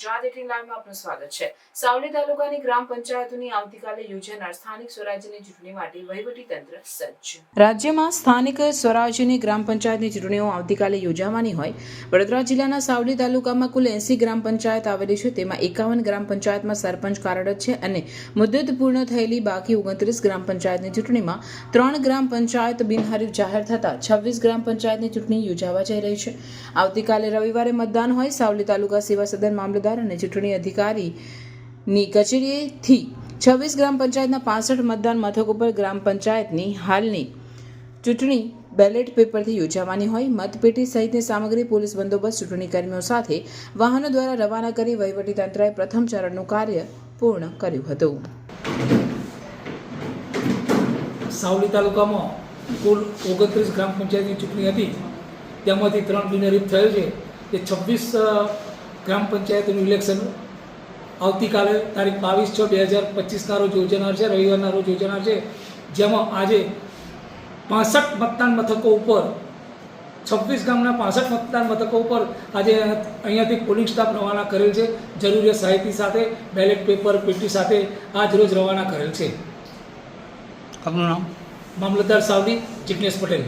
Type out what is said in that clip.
Gujarat eighteen લાઈવમાં આપનું સ્વાગત છે. સાવલી તાલુકાની ગ્રામ પંચાયતોની આવતીકાલે યોજાનાર સ્થાનિક સ્વરાજ્યની ચૂંટણી માટે વહીવટી તંત્ર સજ્જ. રાજ્યમાં સ્થાનિક સ્વરાજ્યની ગ્રામ પંચાયતની ચૂંટણીઓ આવતીકાલે યોજાવાની હોય. વડોદરા જિલ્લાના સાવલી તાલુકામાં કુલ એસી ગ્રામ પંચાયત આવેલી છે. તેમાં એકાવન ગ્રામ પંચાયતમાં સરપંચ કાર્યરત છે અને મુદત પૂર્ણ થયેલી બાકી ઓગણત્રીસ ગ્રામ પંચાયતની ચૂંટણીમાં ત્રણ ગ્રામ પંચાયત બિનહરીફ જાહેર થતા છવ્વીસ ગ્રામ પંચાયતની ચૂંટણી યોજાવા જઈ રહી છે. આવતીકાલે રવિવારે મતદાન હોય. સાવલી તાલુકા સેવા સદન મામલતદાર અને ચૂંટણી અધિકારીની કચેરીએથી છવ્વીસ ગ્રામ પંચાયતના પાસઠ મતદાન મથકો પર ગ્રામ પંચાયતની હાલની ચૂંટણી બેલેટ પેપરથી યોજાવાની હોય. મતપેટી સહિતની સામગ્રી પોલીસ બંદોબસ્ત ચૂંટણી સાથે વાહનો દ્વારા રવાના કરી વહીવટીતંત્રએ પ્રથમ ચરણનું કાર્ય પૂર્ણ કર્યું હતું. સાવલી તાલુકામાં કુલ ઓગણત્રીસ ગ્રામ પંચાયતની ચૂંટણી હતી. તેમાંથી ત્રણ બિનહરીફ થયેલ છે. તે છવ્વીસ ગ્રામ પંચાયતનું ઇલેક્શન આવતીકાલે તારીખ બાવીસ છ બે હજાર પચીસના રોજ યોજાનાર છે રવિવારના રોજ યોજાનાર છે. જેમાં આજે પાસઠ મતદાન મથકો ઉપર છવ્વીસ ગામના પાસઠ મતદાન મથકો ઉપર આજે અહીંયાથી પોલિંગ સ્ટાફ રવાના કરેલ છે. જરૂરિયાત સાહિત્ય સાથે બેલેટ પેપર પેટી સાથે આજ રોજ રવાના કરેલ છે. આપનું નામ? મામલતદાર સાવલી જિગ્નેશ પટેલ.